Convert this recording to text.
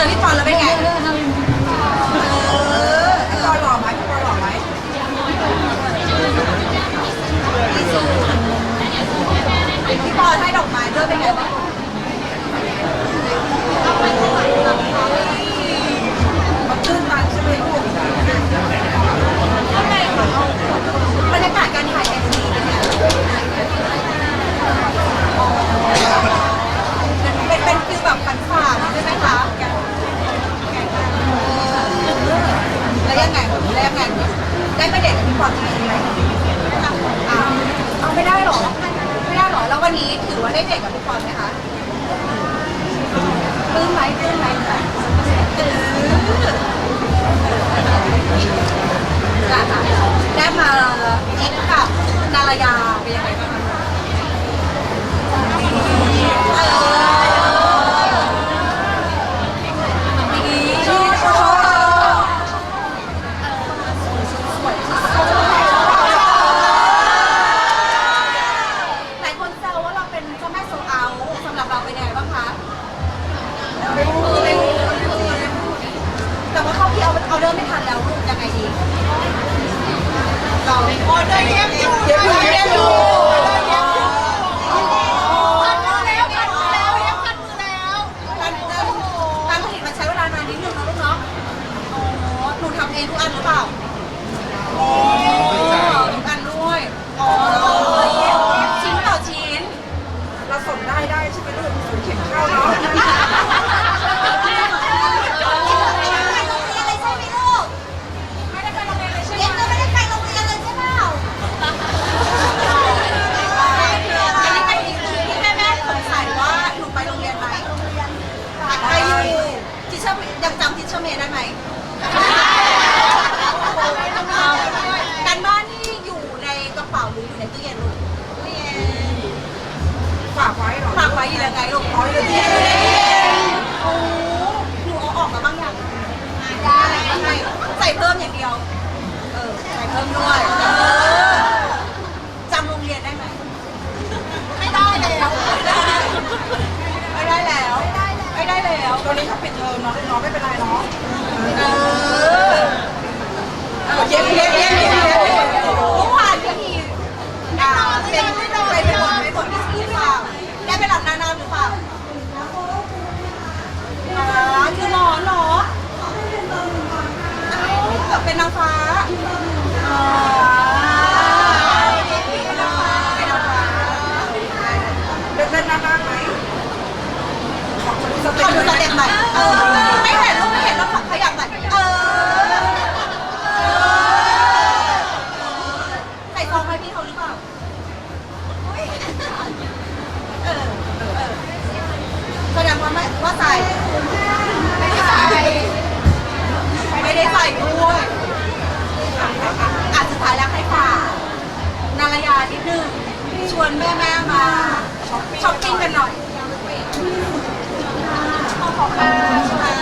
จอพี่ปอนแล้วเป็นไง ปเด็กกับพี่ปอนจริงไหมอ่าเอาไม่ได้หรอไม่ได้หรอแล้ววันนี้ถือว่าได้เด็กกับพี่ปอนไหมคะปลื้มไหมปลื้มไหมตื่นได้มาเอ็กกับนารยาเป็นยังไงบ้าง เข้าพี่เอาเอาเริ่มไม่ทันแล้วลูกยังไงดีเราออเดอร์เย็บอยู่เย็บอยู่เย็บอยู่พันมือแล้วพันมือแล้วเย็บพันมือแล้วพันมือแล้วการผลิตมันใช้เวลานานนิดนึงนะลูกเนาะอ๋อหนูทำเองทุกอันหรือเปล่า น้องไม่เป็นไรเนาะเออเย็บเย็บเย็บเย็บเย็บเมื่อวานพี่ทีอ่าเป็นไปเป็นบทเป็นบทที่หรือเปล่าได้ไปหลับนานๆหรือเปล่าอ๋อคือนอนเหรอเอ้าวเป็นนางฟ้าอ๋อ เป็นนางฟ้าเป็นนางฟ้า ว่าไม่ใส่ ไม่ได้ใส่ ไม่ได้ใส่ด้วยอาจสุดท้ายแล้วให้ฝากนารยานิดนึงชวนแม่แม่มาช้อปปิ้งกันหน่อยขอบคุณค่ะ